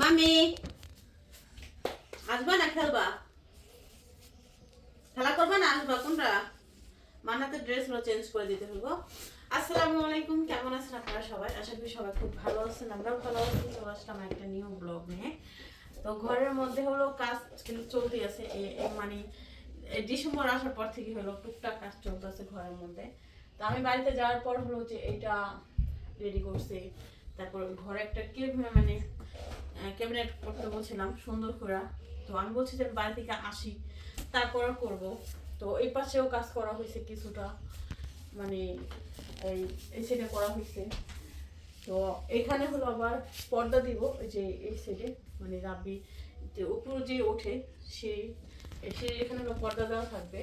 মামি, আসবা না খেলবা? খেলা করবা না আসবা? কোনটা মানাতে ড্রেসগুলো চেঞ্জ করে দিতে হব আসসালামু আলাইকুম, কেমন আছেন আপনারা সবাই? আশা করি সবাই খুব ভালো আছেন, আমরাও ভালো আছি। চলে আসলাম একটা নিউ ব্লগ নিয়ে। তো ঘরের মধ্যে হলো কাজ কিন্তু চলতেই আছে। মানে ডিসেম্বর আসার পর থেকে হলো টুকটাক কাজ চলতেছে ঘরের মধ্যে। তো আমি বাড়িতে যাওয়ার পর হলো যে এটা রেডি করছি। তারপর ঘরে একটা কে মানে ক্যাবিনেট করতে বলছিলাম, সুন্দর করে। তো আমি বলছি যে বাড়ি থেকে আসি, তারপর করব। তো এই পাশেও কাজ করা হয়েছে কিছুটা মানে এই সাইডে করা হয়েছে। তো এখানে হলো আবার পর্দা দিব যে এই সাইডে মানে রাব্বি যে উপরে যে ওঠে, সেই সেই এখানে হলো পর্দা দেওয়া থাকবে।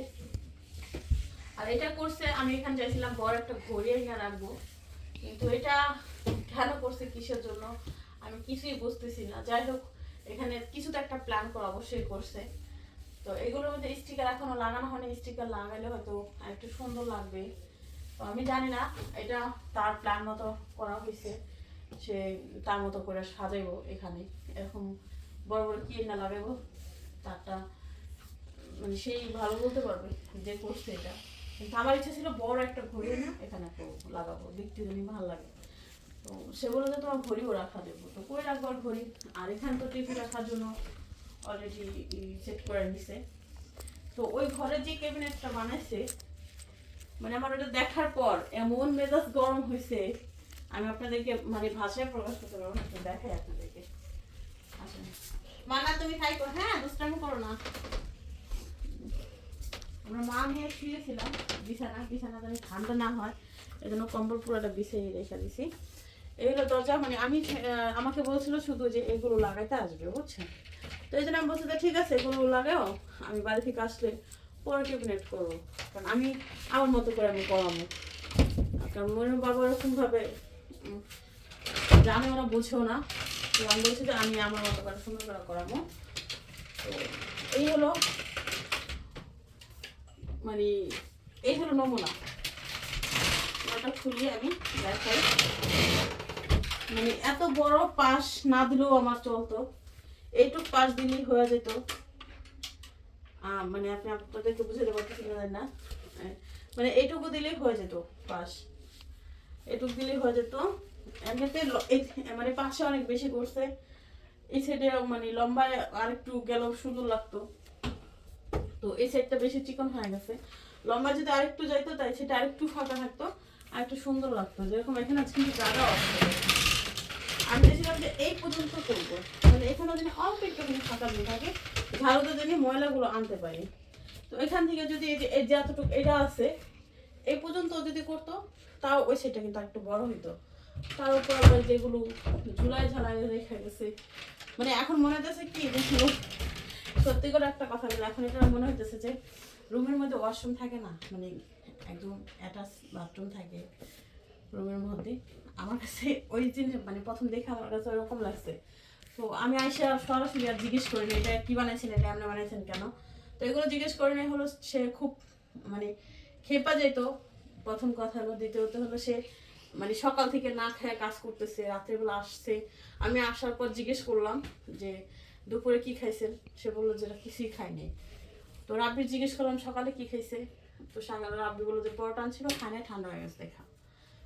আর এটা করছে, আমি এখানে চাইছিলাম বড় একটা ঘড়ি এনে রাখব। কিন্তু এটা কেন করছে কিসের জন্য? আমি কিছুই বুঝতেছি না। যাই হোক, এখানে কিছু তো একটা প্ল্যান করা অবশ্যই করছে। তো এগুলোর মধ্যে স্টিকার এখনও লাগানো হয়নি। স্টিকার লাগাইলে হয়তো একটু সুন্দর লাগবে। তো আমি জানি না, এটা তার প্ল্যান মতো করা হয়েছে। সে তার মতো করে সাজাইবো এখানে। এরকম বড় বড় কি না লাগাইবো? তারটা মানে সেই ভালো বলতে পারবে যে করছে এটা। কিন্তু আমার ইচ্ছা ছিল বড় একটা ঘড়ি না এখানে লাগাবো। দেখতে যদি ভালো লাগে। তো সে বলে যে তোমার ঘড়িও রাখা দেবো। তো কই রাখব ঘড়ি? আর এখানে তো টিভি রাখার জন্য অলরেডি সেট করে নিছে। তো ওই ঘরে যে ক্যাবিনেটটা বানাইছে মানে আমার ওটা দেখার পর এমন মেজাজ গরম হয়েছে আমি আপনাদেরকে মানে ভাষায় প্রকাশ করতে পারব না দেখাই আপনাদেরকে। আসেন। মানা তুমি খাই করো। হ্যাঁ দুষ্টামি করো না। আমরা মা নিয়ে শুয়েছিলাম বিছানা বিছানা যেন ঠান্ডা না হয় এই জন্য কম্বল পুরোটা বিছিয়ে রেখে দিছি। এইগুলো দরজা মানে আমি আমাকে বলছিল শুধু যে এগুলো লাগাইতে আসবে বুঝছেন তো এই জন্য আমি বলছি ঠিক আছে এগুলো লাগাও আমি বাড়ি থেকে আসলে পরে ক্যাবিনেট করব। কারণ আমি আমার মতো করে আমি করাবো। কারণ মনে বাবা ওরকমভাবে উম, জানে ওরা বুঝেও না তো আমি বলছি যে আমি আমার মতো করে সুন্দর করে করাবো। তো এই হলো মানে এই হলো নমুনা। খুলিয়ে আমি দেখাই। মানে এত বড় পাশ না দিলেও আমার চলতো। এইটুক পাশ দিলেই হয়ে যেত। মানে আপনি আপনাদেরকে বুঝাতে পারতেছি না। না মানে এইটুকু দিলেই হয়ে যেত পাশ। এটুকু দিলেই হয়ে যেত। এমনিতে মানে পাশে অনেক বেশি করছে এই সাইডে মানে লম্বায় আরেকটু গেলেও সুন্দর লাগতো। তো এই সাইডটা বেশি চিকন হয়ে গেছে। লম্বা যদি আরেকটু যাইতো, তাই সেটা আরেকটু ফাঁকা থাকতো আর একটু সুন্দর লাগতো। যেরকম এখানে আছে কিন্তু জায়গা আছে আমি চেয়েছিলাম যে এই পর্যন্ত করব। মানে এখানে যদি অল্প একটুখানি ফাঁকা দিয়ে থাকে ভারতে যদি ময়লাগুলো আনতে পারি। তো এখান থেকে যদি এই যে এই যে এতটুকু এটা আছে, এই পর্যন্ত যদি করতো, তাও ওই সেটা কিন্তু একটু বড় হইতো। তার উপর আবার যেগুলো ঝুলাই ঝালাই রেখে গেছে মানে এখন মনে হচ্ছে কি সত্যি করে একটা কথা বলি, এখন এটা মনে হইতেছে যে, রুমের মধ্যে ওয়াশরুম থাকে না মানে একদম অ্যাটাচ বাথরুম থাকে রুমের মধ্যে। আমার কাছে ওই জিনিস মানে প্রথম দেখে আমার কাছে ওরকম লাগছে। তো আমি আইসা সরাসরি আর জিজ্ঞেস করিনি এটা কী বানাইছেন? এটা আপনি বানাইছেন কেন? তো এগুলো জিজ্ঞেস করে নাই হলো সে খুব মানে খেপা যেত প্রথম কথা হলো, দ্বিতীয়ত হলো সে মানে সকাল থেকে না খেয়ে কাজ করতেছে, রাত্রেবেলা আসছে। আমি আসার পর জিজ্ঞেস করলাম যে, দুপুরে কি খাইছেন? সে বলল যে কিছুই খায়নি তো রাব্বি জিজ্ঞেস করলাম, সকালে কি খাইছে? তো সকালে রাব্বি বলল যে, পরোটা আনছিল খায় নাই ঠান্ডা হয়ে গেছে, দেখা।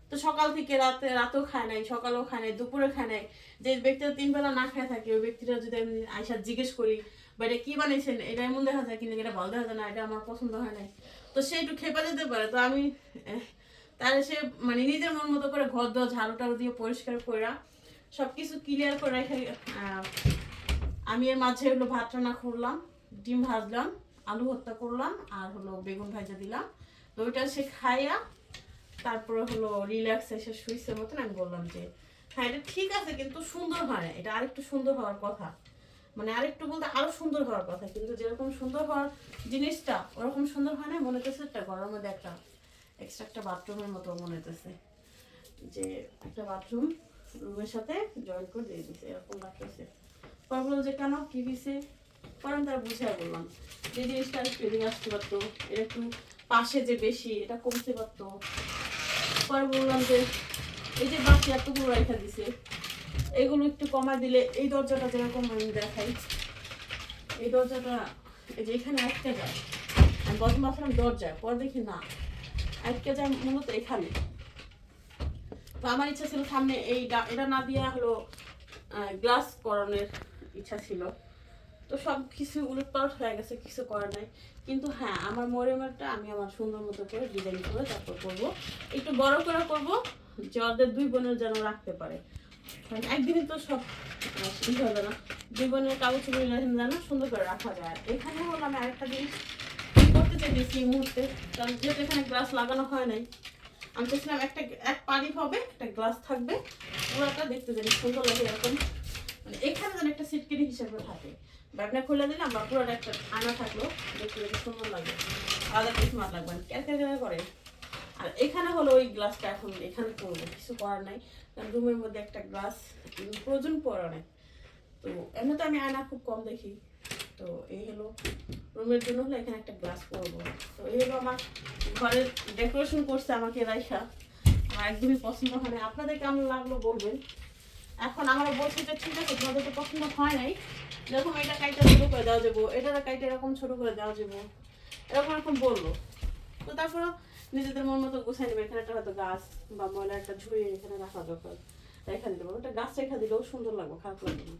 তো সকাল থেকে রাতে, রাতেও খায় নাই, সকালেও খায় নাই দুপুরে খায় নাই। যে ব্যক্তিরা তিন বেলা না খায় থাকে, ওই ব্যক্তিরা যদি আমি আইসা জিজ্ঞেস করি বা এটা কি বানিয়েছেন এটা এমন দেখা যায় কিন্তু এটা ভালো দেখা যায় না, এটা আমার পছন্দ হয় নাই। তো সে একটু খেপা যেতে পারে। তো আমি তাহলে সে মানে নিজের মন মতো করে ঘর দোয়া ঝাড়ু টাড়ু দিয়ে পরিষ্কার করে সব কিছু ক্লিয়ার করে রেখে আমি এর মাঝে হলো ভাত রান্না করলাম, ডিম ভাজলাম, আলু ভর্তা করলাম, আর হলো বেগুন ভাজা দিলাম। তো ওইটা সে খাইয়া তারপরে হলো রিল্যাক্স এসে শুইছে মতন আমি বললাম যে হ্যাঁ এটা ঠিক আছে কিন্তু সুন্দর হয় এটা আরেকটু সুন্দর হওয়ার কথা। মানে আরেকটু বলতে আরও সুন্দর হওয়ার কথা। কিন্তু যেরকম সুন্দর হওয়ার জিনিসটা, ওরকম সুন্দর হয় না, মনে হতেছে একটা ঘরের মধ্যে একটা এক্সট্রা একটা বাথরুমের মতো মনে হতেছে যে একটা বাথরুম রুমের সাথে জয়েন করে দিয়ে দিছে, এরকম লাগতেছে। পরে বলল যে, কেন? কি দিছে তার বুঝে বললাম যে, জিনিসটা একটু এদিকে আসতে পারতো এটা একটু পাশে যে বেশি, এটা কমতে পারতো। পরে বললাম যে, এই যে বাকি এতগুলো রেখা দিছে, এগুলো একটু কমায় দিলে এই দরজাটা যেরকম আমি দেখাই, এই দরজাটা, এই যে এখানে আটকে যায়। আমি প্রথম ভাবছিলাম দরজায়, পরে দেখি না, আটকে যায় মূলত এখানে। তো আমার ইচ্ছা ছিল সামনে এই এটা না দিয়ে হলো গ্লাস করানোর ইচ্ছা ছিল। তো সব কিছু উলটপালট হয়ে গেছে, কিছু করার নাই। কিন্তু হ্যাঁ আমার মরিয়মেরটা আমি আমার সুন্দর মতো করে ডিজাইন করে তারপর করব। একটু বড় করে করব যে ওদের দুই বোনের যেন রাখতে পারে। কারণ একদিনে তো সব ই হবে না। দুই বোনের কাগজ যেন সুন্দর করে রাখা যায়। এখানে হলো আমি আরেকটা জিনিস করতে চাইছি এই মুহূর্তে, কারণ যেহেতু এখানে গ্লাস লাগানো হয় নাই, আমি চাইছিলাম একটা, এক পানি হবে, একটা গ্লাস থাকবে। পুরোটা দেখতে জানি, সুন্দর লাগে এরকম মানে এখানে যেন একটা সিটকেরি হিসেবে ব্যাগটা খুলে দিলাম বা পুরোটা একটা আনা থাকল। দেখতে দেখতে সুন্দর লাগে আলাদা কিছু মাত লাগবে ক্যার ক্যার করে। আর এখানে হলো ওই গ্লাসটা এখন এখানে করব কিছু করার নাই। কারণ রুমের মধ্যে একটা গ্লাস প্রয়োজন পড়ে নাই তো এমনি তো আমি আয়না খুব কম দেখি। তো এই হলো রুমের জন্য হলো এখানে একটা গ্লাস করব। তো এই হলো আমার ঘরের ডেকোরেশন করছে আমাকে রাইসা আমার একদমই পছন্দ হয় না। আপনাদের কেমন লাগল বলবেন? এখন আমরা বলছি যে ঠিক আছে, তোমাদের তো পছন্দ হয় নাই। এরকম এটা কাইটা ছোটো করে দেওয়া যাব, এটা কাইটা এরকম ছোটো করে দেওয়া যাব, এরকম এরকম বলল তো তারপরে নিজেদের মন মতো গুছাই নেবে, এখানে একটা হয়তো গাছ বা ময়লা একটা ঝুড়ি এখানে রাখা দরকার রেখা দিতে পারব একটা গাছ রেখা দিলেও সুন্দর লাগবে, খারাপ লাগবে না।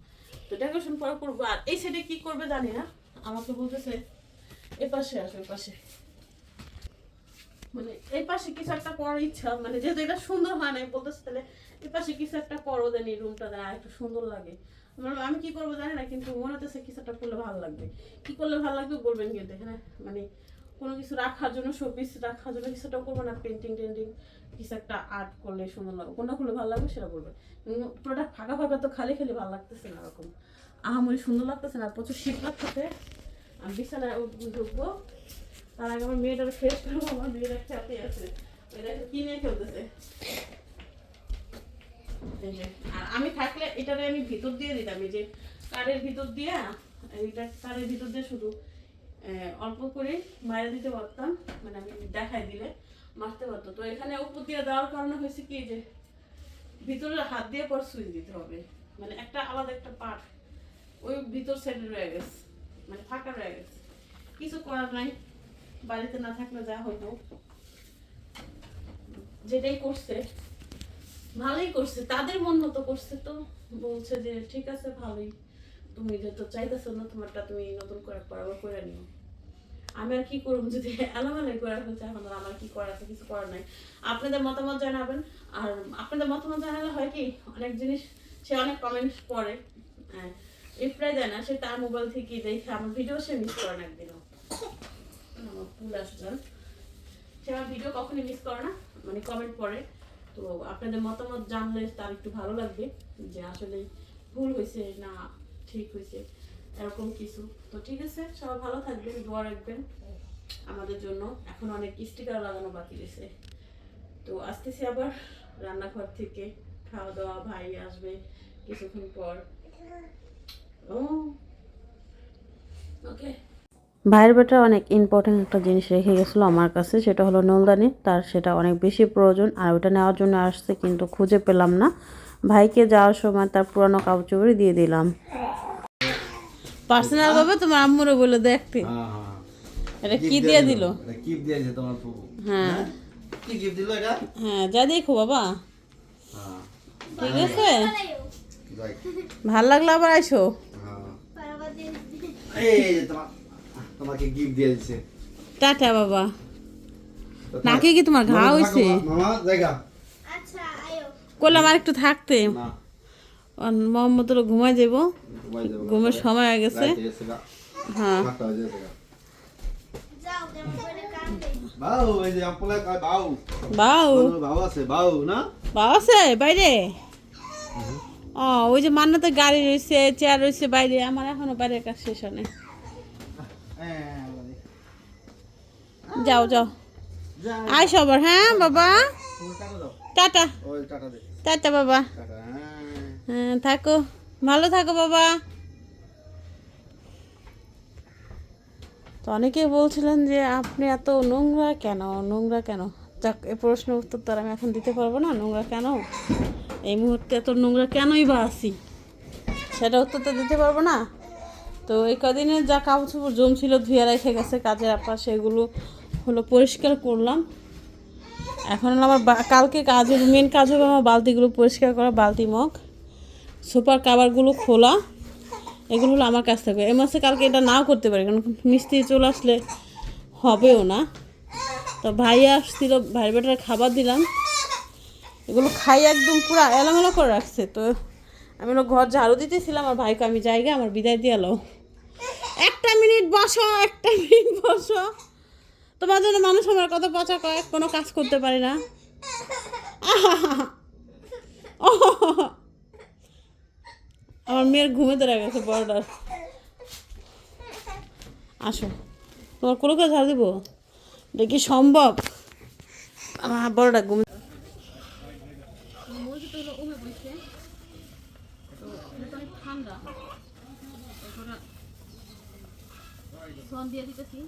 তো ডেকোরেশন পরে করব। আর এই সাইডে কি করবে জানি না আমাকে বলতেছে এ পাশে আসো পাশে। মানে এই পাশে কিছু একটা করার ইচ্ছা মানে যেহেতু এটা সুন্দর হয় না বলতেছে তাহলে এই পাশে কিছু একটা করো দেন এই রুমটা আর একটু সুন্দর লাগে। আমি কি করব জানি না, কিন্তু মনে হতেছে কিছু একটা করলে ভালো লাগবে। কি করলে ভালো লাগবে বলবেন কিন্তু এখানে মানে কোনো কিছু রাখার জন্য শোপিস রাখার জন্য কিছুটা করব না পেন্টিং টেন্টিং, কিছু একটা আর্ট করলে সুন্দর লাগবে। কোনটা করলে ভালো লাগবে সেটা বলবেন। পুরোটা ফাঁকা ফাঁকা তো খালি খালি ভালো লাগতেছে না এরকম আহামরি সুন্দর লাগতেছে না প্রচুর শীত লাগতেছে। আমি বিছানায় ঢুকবো। তার আগে আমার মেয়েটার ফ্রেশ করব, আমার মেয়েটা খেতে আছে। এটা কিনে খেলতেছে? আর আমি থাকলে এটারে আমি ভিতর দিয়ে দিতাম, এই যে কারের ভিতর দিয়ে, এইটা কারের ভিতর দিয়ে শুধু অল্প করে মায়ের দিতে পারতাম মানে আমি দেখাই দিলে মারতে পারতো তো এখানে উপর দিয়ে দেওয়ার কারণে হয়েছে কি, যে ভিতরে হাত দিয়ে পর সুইচ দিতে হবে। মানে একটা আলাদা একটা পার্ট, ওই ভিতর সাইডে রয়ে গেছে মানে ফাঁকা রয়ে গেছে। কিছু করার নাই, বাড়িতে না থাকলে যা হইতো। যেটাই করছে ভালোই করছে, তাদের মন মতো করছে তো। বলছে যে, ঠিক আছে, ভালোই। তুমি যেহেতু চাইতেছো না, তোমারটা তুমি নতুন করে করাবো করে নিও। আমি আর কি করব যদি এলামেলাই করে ফেলছে, এখন আমার কি করার আছে, কিছু করার নাই। আপনাদের মতামত জানাবেন। আর আপনাদের মতামত জানালে হয় কি, অনেক জিনিস সে অনেক কমেন্ট হ্যাঁ রিপ্লাই দেয় না, সে তার মোবাইল থেকে দেখে, আমার ভিডিও সে মিস করে না একদিনও। আমার ফুল আসছে। সে আমার ভিডিও কখনই মিস করে না মানে কমেন্ট করে তো আপনাদের মতামত জানলে তার একটু ভালো লাগবে যে আসলে ভুল হয়েছে না ঠিক হয়েছে, এরকম কিছু। তো ঠিক আছে, সবাই ভালো থাকবেন, দোয়া রাখবেন। আমাদের জন্য এখন অনেক স্টিকার লাগানো বাকি রয়েছে। তো আসতেছি আবার রান্নাঘর থেকে। খাওয়া দাওয়া ভাই আসবে কিছুক্ষণ পর। ও। ওকে ভাইয়ের বেটা অনেক ইম্পর্টেন্ট একটা জিনিস রেখে গেছিল আমার কাছে সেটা হলো নলদানি তার সেটা অনেক বেশি প্রয়োজন আর ওটা নেওয়ার জন্য আসছে কিন্তু খুঁজে পেলাম না। ভাইকে যাওয়ার সময় তার পুরানো কাপড় দিয়ে দিলাম। পার্সোনাল ভাবে তোমার আম্মুরে বলে দেখতে হ্যাঁ, হ্যাঁ। এটা কি দিয়ে দিল। এটা gift দিয়েছে তোমার ফুফু। হ্যাঁ। কি দিলো এটা? হ্যাঁ যা দেখো বাবা। হ্যাঁ, ঠিক আছে। ভালো লাগল আবার আইসো? হ্যাঁ। এই যে তোমার- তোমাকে gift দিয়ে দিছে। টাটা বাবা। নাকে কি তোমার ঘা হইছে? মামা, জায়গা। করলাম আর একটু থাকতে। না, মোহাম্মদ ঘুমাই যাব ঘুমের সময় হয়ে গেছে। হ্যাঁ। বাইরে? ও ওই যে মান্নাতে গাড়ি রয়েছে চেয়ার রয়েছে বাইরে আমার এখনও বাইরে কাজ শেষ। হ্যাঁ, যাও যাও। যা, সবার হ্যাঁ বাবা। টাটা। টাটা বাবা। হ্যাঁ। হ্যাঁ থাকো। ভালো থাকো বাবা। তো অনেকেই বলছিলেন যে আপনি এত নোংরা কেন? নোংরা কেন? যাক এ প্রশ্নের উত্তর তো আর আমি এখন দিতে পারব না নোংরা কেন? এই মুহূর্তে এত নোংরা কেনই বা আসি সেটা উত্তর তো দিতে পারব না। তো এই কদিনে যা কাপড় চোপড় জমছিল ধুয়ে রেখে গেছে, কাজের আপা সেগুলো হলো পরিষ্কার করলাম। এখন আমার কালকে কাজ মেন কাজ হবে আমার বালতিগুলো পরিষ্কার করা, বালতি মগ সুপার কাভারগুলো খোলা, এগুলো হলো আমার কাছ থেকে। এ মাসে কালকে এটা নাও করতে পারি, কারণ মিস্ত্রি চলে আসলে হবেও না। তো ভাই আসছিল ভাই বেটার খাবার দিলাম। এগুলো খাই একদম পুরো এলোমেলো করে রাখছে। তো আমি ঘর ঝাড়ু দিতেছিলাম, আর ভাইকে আমি জায়গা, আমার বিদায় দিয়ে একটা মিনিট বসো, একটা মিনিট বসো। তোমার জন্য মানুষ আমার কত পচা কয় কোনো কাজ করতে পারি না। আমার মেয়ের ঘুমে ধরে গেছে বড়টার আসো। তোমার কোনো কাজ ঝাড়ু দিব? এটা কি সম্ভব? বড়টা ঘুমে ঠান্ডা সন দিয়ে দিতেছি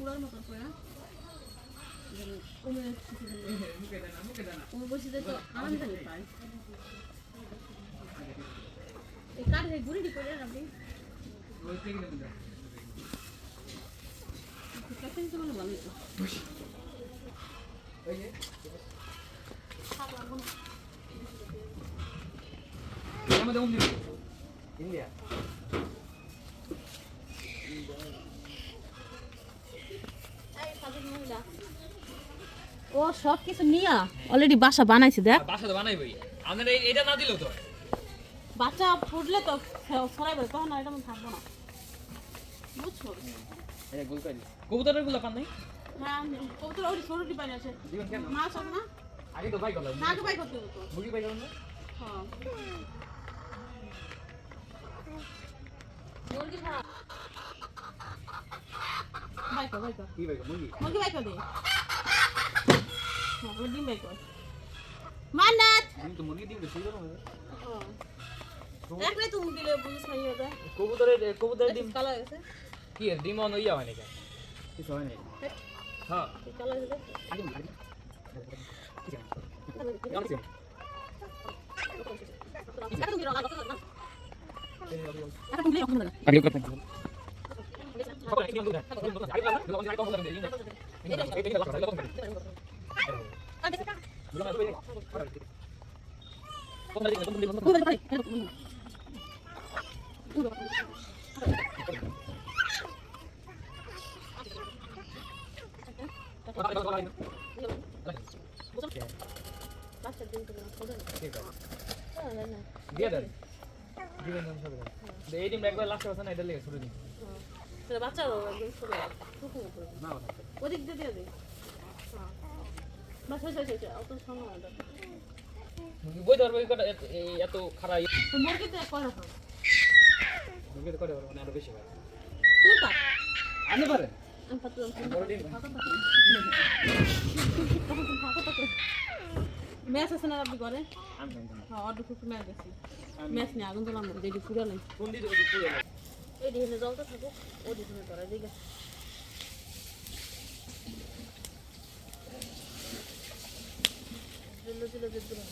মানে কুড়ার মতন করে উমে বসে তো আরাম জানি পায় এই কাঠে গুড়ি করে আপনি কাছে নিতে পারলে ভালোই তো ইন্ডিয়া ও সব কিছু নিয়া। অলরেডি বাসা বানাইছে দেখ। বাসা তো বানাইবই। আপনার এটা না দিলেও তো বাচ্চা ফুটলে তো সরাইবে তখন আর এটা থাকব না। বুঝছ? কবুতরেরগুলো পান নাই? হ্যাঁ কবুতর ওই ছোটটি পানি আছে। মাছ আছে না? আগে তো ভাই করলাম। না আগে বাই করতে হতো। মুরগি ভাই করলাম হ্যাঁ। মুরগি ছাড়া বাই কর বাই কর কি ভাই মুরগি মুরগি বাই কর দে ওর ডিম বাই কর মান্নাত ডিম তো মুরগি ডিম তো জন্য হ্যাঁ একলে তুমি দিলে না ইয়ে দেয় কবুতরের কবুতরের ডিম কালো হয়েছে কি ডিম অন ইয়া হয় নাকি কিছু হয় নাই হ্যাঁ কালো হয়েছে আগে আগে এখন তুমি রঙা কথা না এখন তুমি রঙা না আগে কথা দিয়ে দেন দিবেন এই ডিম একবার লাস্ট আছে না এটা লেগে শুরু দিন। সেটা বাচ্চারও একদম ছোট করে না ওদিক দিয়ে দিয়ে দে হ্যাঁ বাস হয়েছে হয়েছে অত সময় না বই ধরবো এত- খারাপ তো মুরগিতে কয় রাখো মুরগি তো করে মানে আরও বেশি হয় তুই পার পারেন আমি ডিম ম্যাচ আছে না আপনি করে জানি হ্যাঁ অর্ডার করতে ম্যাচ আছে ম্যাচ নিয়ে আগুন তোলাম যেটি পুরো কোন দিকে ওই পুরো এই ঢেলে জলটা থাকো ও ঢেলে ধরে দিকে ঢেলে দিলে দিলে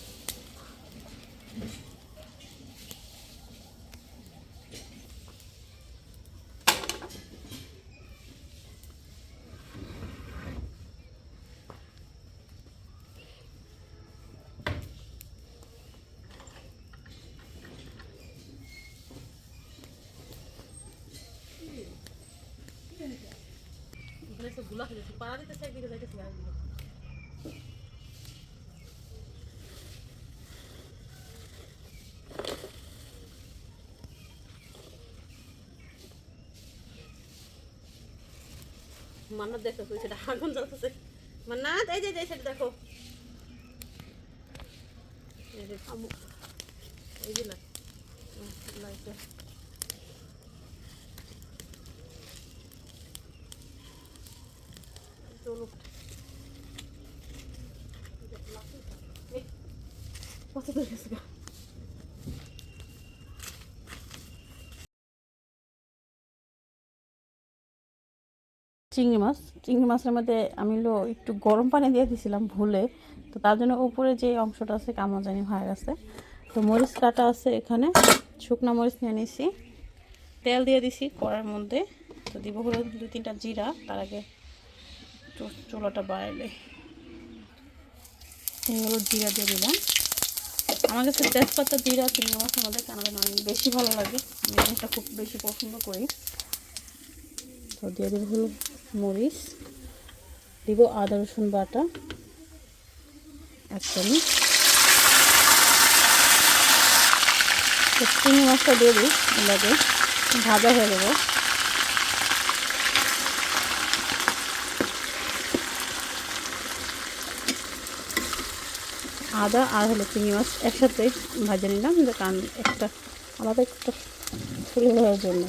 সবগুলা ফেলেছি পাড়া দিতেছে একদিকে যাইতেছে আরেকদিকে মান্নাত দেখো সেটা আগুন জ্বলতেছে। মান্নাত, এই যে সেটা দেখো। এই যে, থামো। লাইটটা চিংড়ি মাছ। চিংড়ি মাছের মধ্যে আমি হলো একটু গরম পানি দিয়ে দিয়েছিলাম ভুলে। তো তার জন্য উপরে যে অংশটা আছে কেমন জানি হয়ে গেছে। তো মরিচ কাটা আছে এখানে। শুকনা মরিচ নিয়ে নিছি। তেল দিয়ে দিছি কড়ার মধ্যে। তো দিব হলো দু তিনটা জিরা। তার আগে চুলাটা বাড়াইলে। এই হলো জিরা দিয়ে দিলাম। আমার কাছে তেজপাতা, জিরা, চিংড়ি মাছ আমাদের কেন যেন অনেক বেশি ভালো লাগে। আমি জিনিসটা খুব বেশি পছন্দ করি। তো দিয়ে দেবো হলো মরিচ। দিব আদা, রসুন বাটা। এক চামচ। চিংড়ি মাছটা দিয়ে দিই ভাজা হয়ে যাব আদা আর হলো চিংড়ি মাছ একসাথে ভাজে নিলাম কারণ একটা আলাদা একটা ফুল হওয়ার জন্য।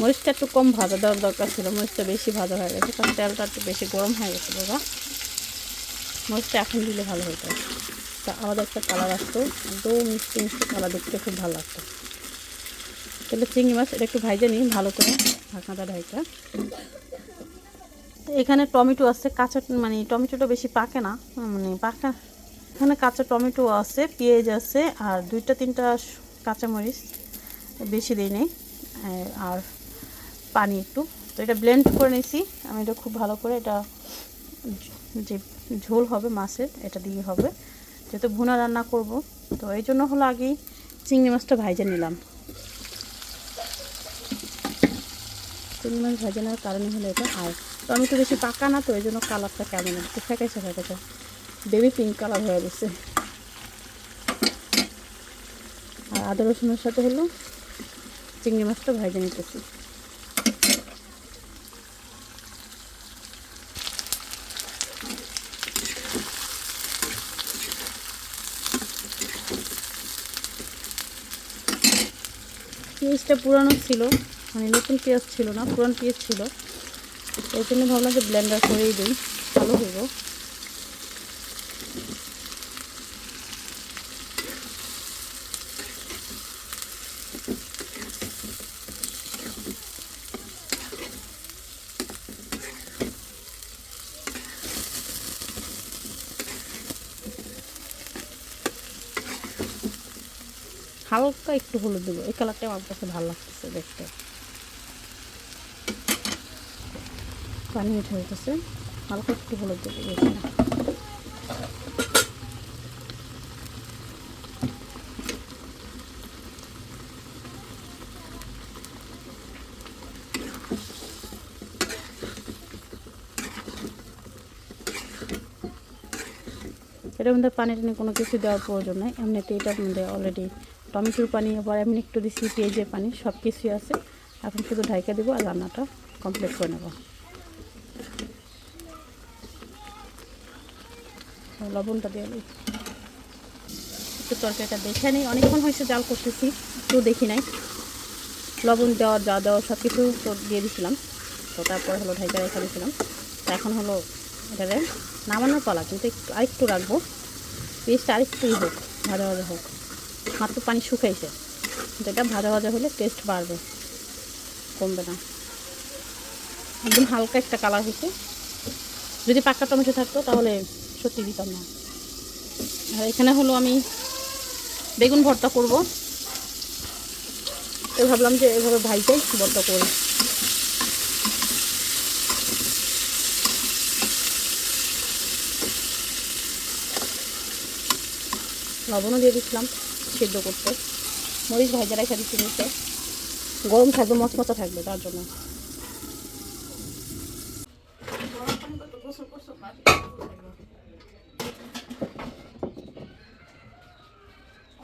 মরিচটা একটু কম ভাজা দেওয়ার দরকার ছিল, মরিচটা বেশি ভাজা হয়ে গেছে, কারণ তেলটা একটু বেশি গরম হয়ে গেছে বাবা। মরিচটা এখন দিলে ভালো হতো। তা আলাদা একটা কালার আসতো, একদম মিষ্টি মিষ্টি কালার দেখতে খুব ভালো লাগতো। তাহলে চিংড়ি মাছ এটা একটু ভাইজে নিই ভালো করে। ঢাকনাটা ঢাকা এখানে টমেটো আছে, কাঁচা মানে টমেটোটা বেশি পাকে না মানে পাকা। এখানে কাঁচা টমেটো আছে, পেঁয়াজ আছে, আর দুইটা, তিনটা কাঁচামরিচ বেশি দিই নেই। আর- পানি একটু। তো এটা ব্লেন্ড করে নিয়েছি। আমি এটা খুব ভালো করে এটা যে ঝোল হবে মাছের, এটা দিয়ে হবে। যেহেতু ভুনা রান্না করব, তো এই জন্য হলো আগেই চিংড়ি মাছটা ভাইজে নিলাম। চিংড়ি মাছ কারণে হলো এটা আর টমেটো বেশি পাকা না, তো এই জন্য কালারটা কেমন একটু ফেকাইছে ফেকাইছে বেবি পিঙ্ক কালার হয়ে গেছে। আর আদা রসুনের সাথে হলো চিংড়ি মাছটা ভাজে নিতেছি। পেঁয়াজটা পুরানো ছিল। মানে নতুন পেঁয়াজ ছিল না, পুরান পেঁয়াজ ছিল। এই জন্য ভাবলাম যে ব্লেন্ডার করেই দিই, ভালো হইব। হালকা একটু হলুদ দেবো। এই কালারটা আমার কাছে ভালো লাগতেছে দেখতে। পানি উঠে উঠেছে। হালকা একটু হলুদ দেবো বেশি না এটার মধ্যে পানি টানি কোনো কিছু দেওয়ার প্রয়োজন নেই। এমনিতে এটার মধ্যে অলরেডি টমেটোর পানি, আবার এমনি একটু দিচ্ছি পেঁয়াজের পানি সব কিছুই আছে। এখন শুধু ঢাইকা দেবো আর রান্নাটা কমপ্লিট করে নেব। লবণটা দিয়ে দিই। একটু তরকারিটা দেখে নিই। অনেকক্ষণ হয়েছে জাল করতেছি, একটু দেখি নাই। লবণ দেওয়া, যা দেওয়া সব কিছু তো দিয়ে দিয়েছিলাম তো তারপর হলো ঢাইকা রেখে দিয়েছিলাম তো এখন হলো এটারে নামানোর পালা, কিন্তু একটু, আরেকটু রাখব। পেস্টটা আরেকটুই হোক, ভাজা ভাজা হোক। মাত্র পানি শুকাইছে। যেটা ভাজা ভাজা হলে টেস্ট বাড়বে। কমবে না। একদম হালকা একটা কালার হয়েছে। যদি পাক্কা টমেটো থাকতো তাহলে সত্যি দিতাম না। আর এখানে হলো আমি বেগুন ভর্তা করব। তো ভাবলাম যে এভাবে ভাইটাই ভর্তা করি লবণও দিয়ে দিচ্ছিলাম সিদ্ধ করতে। মরিচ ভাজা রেখে দিচ্ছি নিচে। গরম থাকবে, মচমচা থাকবে তার জন্য গরম পানি করতে গোসল করছ বাকি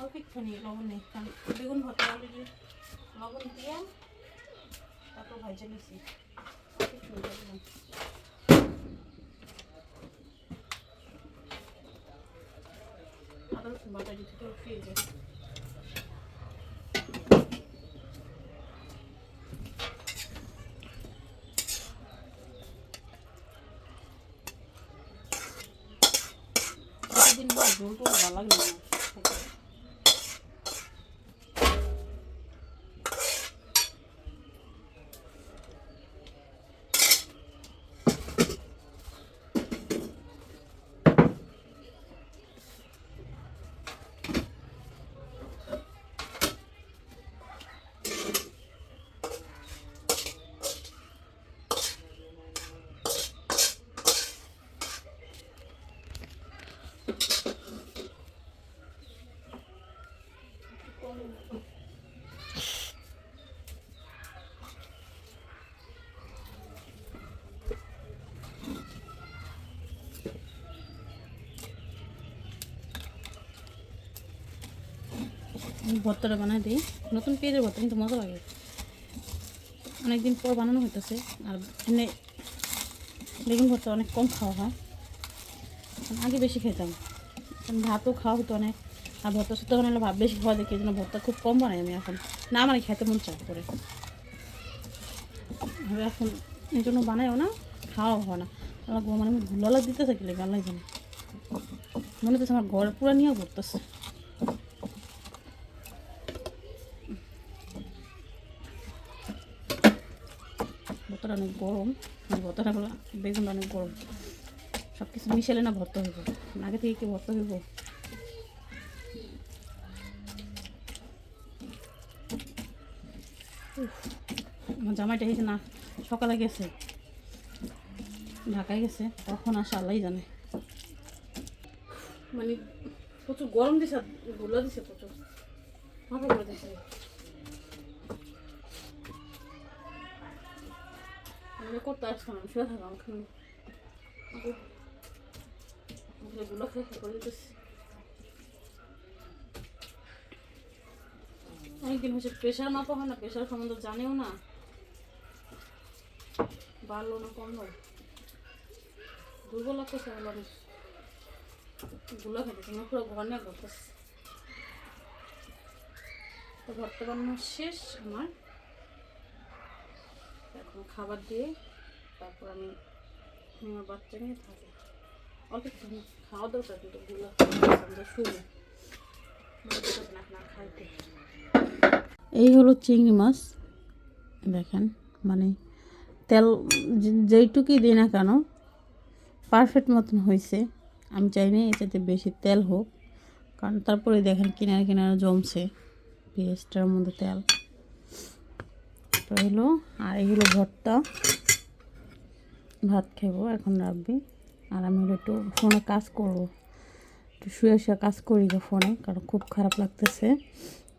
অল্প একটুখানি লবণ নেই কারণ বেগুন ভর্তা অলরেডি লবণ দিয়ে তারপর ভাজা নিছি দিতে তো ফ্রিজে দিন টোল ভালো লাগে না আমি ভর্তাটা বানাই দিই। নতুন পেঁয়াজের ভর্তা, কিন্তু মজা লাগে। অনেকদিন পর বানানো হইতেছে, আর এমনি বেগুন ভর্তা অনেক কম খাওয়া হয়। আগে বেশি খেতাম। ভাতও খাওয়া হতো অনেক, আর ভর্তা সুতো বানালে ভাত বেশি খাওয়া দেখি জন্য ভর্তা খুব কম বানাই আমি এখন। না মানে খেতে মন চায় করে। আমি এখন এই জন্য বানাইও না খাওয়া হয় না। আমার মানে গুলালা দিতে থাকলে গালাই জানে। মনে হচ্ছে আমার ঘরে পুরো নিয়ে ঘুরতেছে ভর্তাটা অনেক গরম আর ভর্তাটা হলো বেগুনটা অনেক গরম। সব কিছু মিশালে না ভর্তা হইব। আগে থেকে কি ভর্তা হইব? আমার জামাইটা এসে না, সকালে গেছে। ঢাকায় গেছে, কখন আসে আল্লাহ জানে। মানে প্রচুর গরম দিছে গুলো দিছে প্রচুর। মাথা করে দিছে। আমি করতে আসতাম আমি শুয়ে থাকলাম ওখানে গুলো খেয়ে খেয়ে করে দিতেছি অনেকদিন হচ্ছে প্রেশার হয় না প্রেশার সম্বন্ধে জানেও না বাড়লো না কমলো দুর্বল লাগতেছে আমার অনেকগুলো খেতেছে পুরো ঘর নিয়ে করতেছে তো ভর্তা বানানো শেষ আমার এখন খাবার দিয়ে তারপর আমি আমার বাচ্চা নিয়ে থাকি। অল্প খাওয়া দরকার, কিন্তু গুলো আমরা এই হলো চিংড়ি মাছ। দেখেন মানে তেল যেইটুকুই দিই না কেন পারফেক্ট মতন হয়েছে আমি চাই না এটাতে বেশি তেল হোক, কারণ তারপরে দেখেন কিনারে কিনারে জমছে পেঁয়াজটার মধ্যে তেল। তো হলো আর এই হলো ভর্তা। ভাত খাব এখন রাখবি। আর আমি হলো একটু ফোনে কাজ করব। একটু শুয়ে শুয়ে কাজ করি ফোনে, কারণ খুব খারাপ লাগতেছে।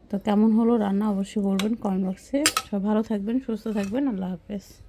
তো কেমন হলো রান্না অবশ্যই বলবেন কমেন্ট বক্সে। সব ভালো থাকবেন, সুস্থ থাকবেন, আল্লাহ হাফেজ।